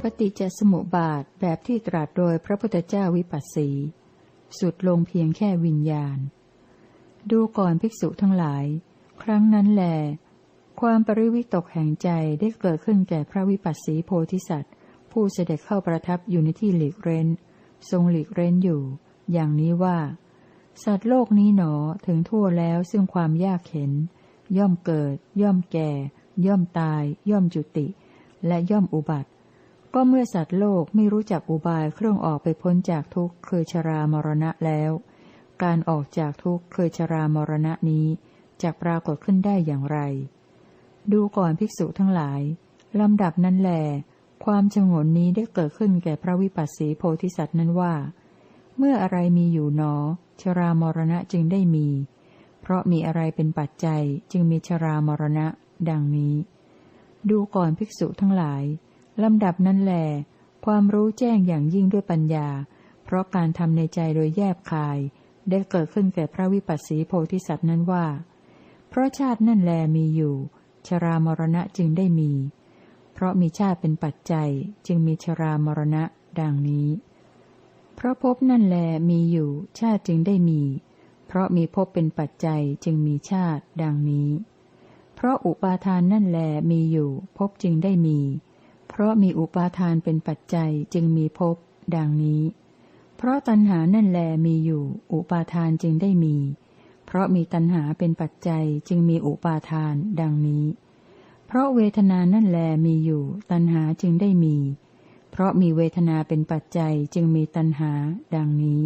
ปฏิจจสมุปบาทแบบที่ตรัสโดยพระพุทธเจ้าวิปัสสี สุดลงเพียงแค่วิญญาณ ดูก่อนภิกษุทั้งหลาย ครั้งนั้นแหลความปริวิตกแห่งใจได้เกิดขึ้นแก่พระวิปัสสีโพธิสัตว์ ผู้เสด็จเข้าประทับอยู่ในที่หลีกเร้น ทรงหลีกเร้นอยู่ อย่างนี้ว่า สัตว์โลกนี้หนอถึงทั่วแล้วซึ่งความยากเข็น ย่อมเกิด ย่อมแก่ ย่อมตาย ย่อมจุติ และย่อมอุบัติ ก็เมื่อสัตว์โลกไม่รู้จักอุบายเครื่องออกไปพ้นจากทุกข์คือชรามรณะแล้ว การออกจากทุกข์คือชรามรณะนี้จะปรากฏขึ้นได้อย่างไร ดูก่อนภิกษุทั้งหลาย ลำดับนั้นแหลความชงนนี้ได้เกิดขึ้นแก่พระวิปัสสีโพธิสัตว์นั้นว่า เมื่ออะไรมีอยู่หนอ ชรามรณะจึงได้มี เพราะมีอะไรเป็นปัจจัยจึงมีชรามรณะ ดังนี้ ดูก่อนภิกษุทั้งหลาย ลำดับนั้นแหลความรู้แจ้งอย่างยิ่งด้วยปัญญา เพราะการทำในใจโดยแยบคาย ได้เกิดขึ้นแก่พระวิปัสสีโพธิสัตว์นั้นว่า เพราะชาตินั่นแลมีอยู่ ชรามรณะจึงได้มี เพราะมีชาติเป็นปัจจัยจึงมีชรามรณะดังนี้ เพราะภพนั่นแลมีอยู่ ชาติจึงได้มี เพราะมีภพเป็นปัจจัยจึงมีชาติดังนี้ เพราะอุปาทานนั่นแลมีอยู่ภพจึงได้มี ราะมีอุปาทานเป็นปัจจัยจึงมีภพดังนี้ เพราะตัณหานั่นแลมีอยู่ อุปาทานจึงได้มี เพราะมีตัณหาเป็นปัจจัยจึงมีอุปาทาน ดังนี้ เพราะเวทนานั่นแลมีอยู่ ตัณหาจึงได้มี เพราะมีเวทนาเป็นปัจจัยจึงมีตัณหา ดังนี้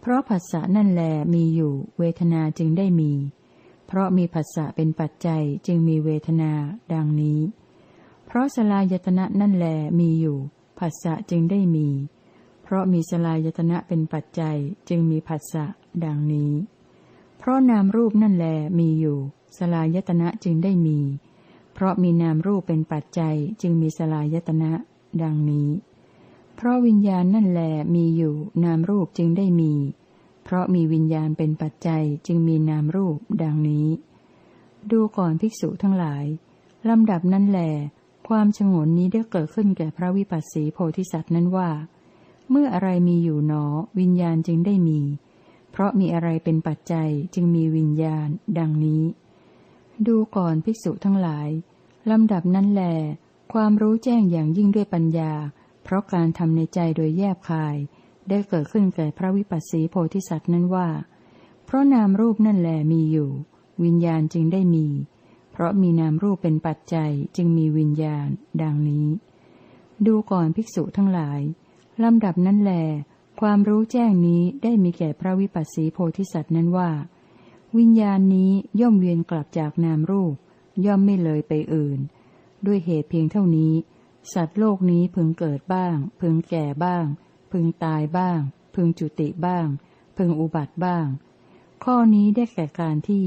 เพราะผัสสะนั่นแลมีอยู่ เวทนาจึงได้มี เพราะมีผัสสะเป็นปัจจัยจึงมีเวทนา ดังนี้ ราะสลายตนะนั่นแหลมีอยู่ผัสสะจึงได้มี เพราะมีสลายตนะเป็นปัจจัยจึงมีผัสสะดังนี้ เพราะนามรูปนั่นแหลมีอยู่ สลายตนะจึงได้มี เพราะมีนามรูปเป็นปัจจัยจึงมีสลายตนะ ดังนี้ เพราะวิญญาณนั่นแหลมีอยู่ นามรูปจึงได้มี เพราะมีวิญญาณเป็นปัจจัยจึงมีนามรูป ดังนี้ ดูก่อนภิกษุทั้งหลายลำดับนั้นแหล ความฉงนนี้ได้เกิดขึ้นแก่พระวิปัสสีโพธิสัตว์นั้นว่า เมื่ออะไรมีอยู่หนอ วิญญาณจึงได้มี เพราะมีอะไรเป็นปัจจัยจึงมีวิญญาณ ดังนี้ ดูก่อนภิกษุทั้งหลาย ลำดับนั้นแล ความรู้แจ้งอย่างยิ่งด้วยปัญญา เพราะการทำในใจโดยแยบคาย ได้เกิดขึ้นแก่พระวิปัสสีโพธิสัตว์นั้นว่า เพราะนามรูปนั่นแลมีอยู่ วิญญาณจึงได้มี เพราะมีนามรูปเป็นปัจจัยจึงมีวิญญาณ ดังนี้ ดูก่อนภิกษุทั้งหลาย ลำดับนั้นแล ความรู้แจ้งนี้ได้มีแก่พระวิปัสสีโพธิสัตว์นั้นว่า วิญญาณนี้ย่อมเวียนกลับจากนามรูป ย่อมไม่เลยไปอื่น ด้วยเหตุเพียงเท่านี้ สัตว์โลกนี้พึงเกิดบ้าง พึงแก่บ้าง พึงตายบ้าง พึงจุติบ้าง พึงอุบัติบ้าง ข้อนี้ได้แก่การที่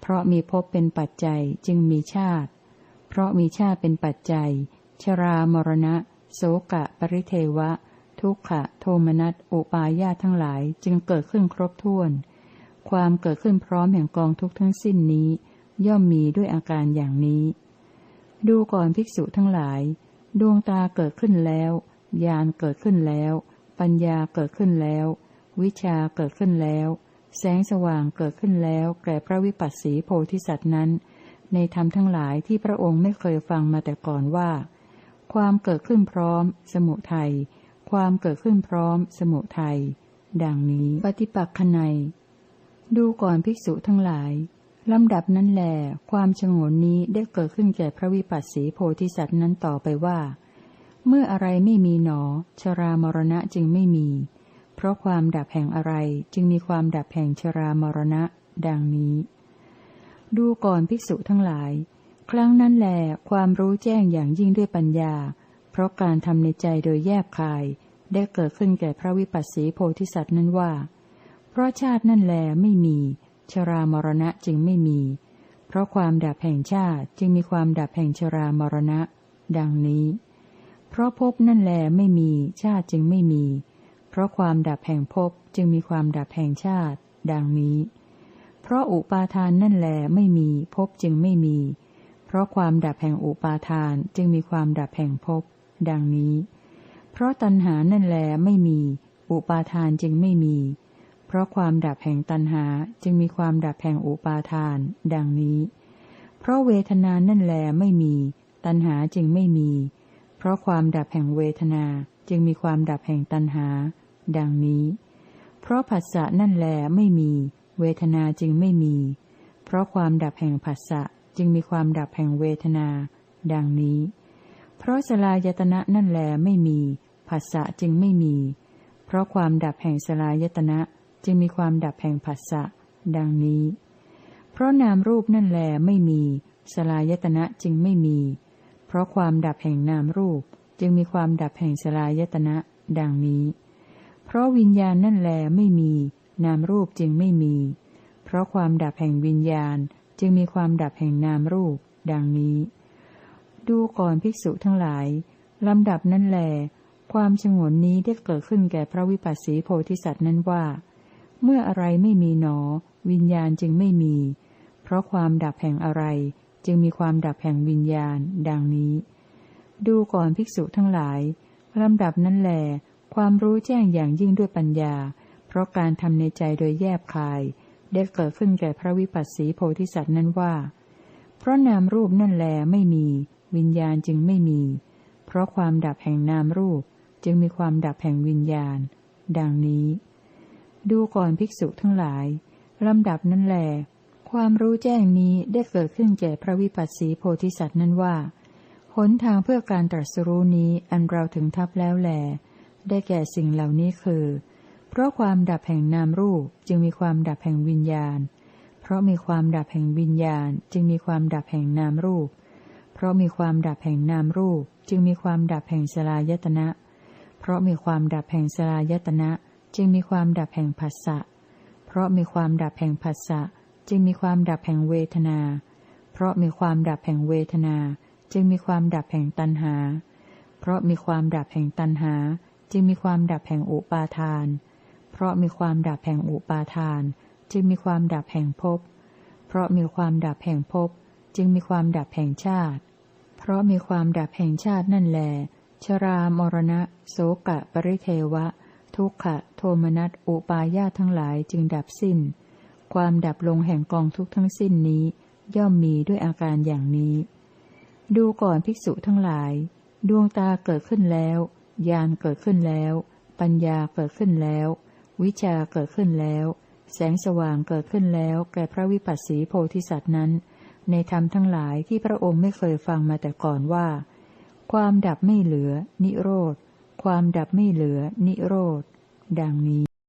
เพราะมีภพเป็นปัจจัยจึงมีชาติ เพราะมีชาติเป็นปัจจัย ชรามรณะ โสกะ ปริเทวะ ทุกขะ โทมนัส อุปาญาทั้งหลายจึงเกิดขึ้นครบถ้วน ความเกิดขึ้นพร้อมแห่งกองทุกทั้งสิ้นนี้ ย่อมมีด้วยอาการอย่างนี้ ดูก่อนภิกษุทั้งหลาย ดวงตาเกิดขึ้นแล้วญาณเกิดขึ้นแล้ว ปัญญาเกิดขึ้นแล้ว วิชาเกิดขึ้นแล้ว แสงสว่างเกิดขึ้นแล้วแก่พระวิปัสสีโพธิสัตว์นั้น ในธรรมทั้งหลายที่พระองค์ไม่เคยฟังมาแต่ก่อนว่า ความเกิดขึ้นพร้อม สมุทัยความเกิดขึ้นพร้อม สมุทัยดังนี้ปฏิปักษนัยดูก่อนภิกษุทั้งหลายลำดับนั้นแหลความชงนนี้ได้เกิดขึ้นแก่พระวิปัสสีโพธิสัตว์นั้นต่อไปว่า เมื่ออะไรไม่มีหนอ ชรามรณะจึงไม่มี เพราะความดับแห่งอะไรจึงมีความดับแห่งชรามรณะ ดังนี้ ดูก่อนภิกษุทั้งหลาย ครั้งนั้นแหลความรู้แจ้งอย่างยิ่งด้วยปัญญา เพราะการทำในใจโดยแยบคาย ได้เกิดขึ้นแก่พระวิปัสสีโพธิสัตว์นั้นว่า เพราะชาตินั่นแลไม่มี ชรามรณะจึงไม่มี เพราะความดับแห่งชาติจึงมีความดับแห่งชรามรณะ ดังนี้ เพราะภพนั่นแลไม่มีชาติจึงไม่มี เพราะความดับแห่งภพจึงมีความดับแห่งชาติ ดังนี้ เพราะอุปาทานนั่นแลไม่มีภพจึงไม่มี เพราะความดับแห่งอุปาทานจึงมีความดับแห่งภพดังนี้ เพราะตัณหานั่นแลไม่มี อุปาทานจึงไม่มี เพราะความดับแห่งตัณหาจึงมีความดับแห่งอุปาทาน ดังนี้ เพราะเวทนานั่นแลไม่มี ตัณหาจึงไม่มี เพราะความดับแห่งเวทนา จึงมีความดับแห่งตัณหา ดังนี้ เพราะผัสสะนั่นแลไม่มี เวทนาจึงไม่มี เพราะความดับแห่งผัสสะจึงมีความดับแห่งเวทนา ดังนี้ เพราะสลายตนะนั่นแลไม่มีผัสสะจึงไม่มี เพราะความดับแห่งสลายตนะจึงมีความดับแห่งผัสสะ ดังนี้ เพราะนามรูปนั่นแลไม่มี สลายตนะจึงไม่มี เพราะความดับแห่งนามรูป จึงมีความดับแห่งสลายตนะ ดังนี้ เพราะวิญญาณนั่นแลไม่มี นามรูปจึงไม่มี เพราะความดับแห่งวิญญาณ จึงมีความดับแห่งนามรูป ดังนี้ ดูก่อนภิกษุทั้งหลาย ลำดับนั้นแล ความฉงนนี้ได้เกิดขึ้นแก่พระวิปัสสีโพธิสัตว์นั้นว่า เมื่ออะไรไม่มีหนอ วิญญาณจึงไม่มี เพราะความดับแห่งอะไร จึงมีความดับแห่งวิญญาณ ดังนี้ ดูก่อนภิกษุทั้งหลายลำดับนั้นแล ความรู้แจ้งอย่างยิ่งด้วยปัญญา เพราะการทำในใจโดยแยบคาย ได้เกิดขึ้นแก่พระวิปัสสีโพธิสัตว์นั้นว่า เพราะนามรูปนั่นแลไม่มี วิญญาณจึงไม่มี เพราะความดับแห่งนามรูป จึงมีความดับแห่งวิญญาณ ดังนี้ ดูก่อนภิกษุทั้งหลายลำดับนั้นแหลความรู้แจ้งนี้ได้เกิดขึ้นแก่พระวิปัสสีโพธิสัตว์นั้นว่า หนทางเพื่อการตรัสรู้นี้อันเราถึงทับแล้วแหลได้แก่สิ่งเหล่านี้คือ เพราะความดับแห่งนามรูปจึงมีความดับแห่งวิญญาณ เพราะมีความดับแห่งวิญญาณ จึงมีความดับแห่งนามรูป เพราะมีความดับแห่งนามรูป จึงมีความดับแห่งสลายตนะ เพราะมีความดับแห่งสลายตนะ จึงมีความดับแห่งผัสสะ เพราะมีความดับแห่งผัสสะ จึงมีความดับแห่งเวทนา เพราะมีความดับแห่งเวทนา จึงมีความดับแห่งตัณหา เพราะมีความดับแห่งตัณหา จึงมีความดับแห่งอุปาทาน เพราะมีความดับแห่งอุปาทาน จึงมีความดับแห่งภพ เพราะมีความดับแห่งภพ จึงมีความดับแห่งชาติ เพราะมีความดับแห่งชาตินั่นแหลชรามรณะ โสกะ ปริเทวะ ทุกขะ โทมนัส อุปาญาทั้งหลายจึงดับสิ้น ความดับลงแห่งกองทุกทั้งสิ้นนี้ ย่อมมีด้วยอาการอย่างนี้ ดูก่อนภิกษุทั้งหลาย ดวงตาเกิดขึ้นแล้วญาณเกิดขึ้นแล้ว ปัญญาเกิดขึ้นแล้ว วิชาเกิดขึ้นแล้ว แสงสว่างเกิดขึ้นแล้ว แก่พระวิปัสสีโพธิสัตว์นั้น ในธรรมทั้งหลายที่พระองค์ไม่เคยฟังมาแต่ก่อนว่า ความดับไม่เหลือ นิโรธ ความดับไม่เหลือ นิโรธ ดังนี้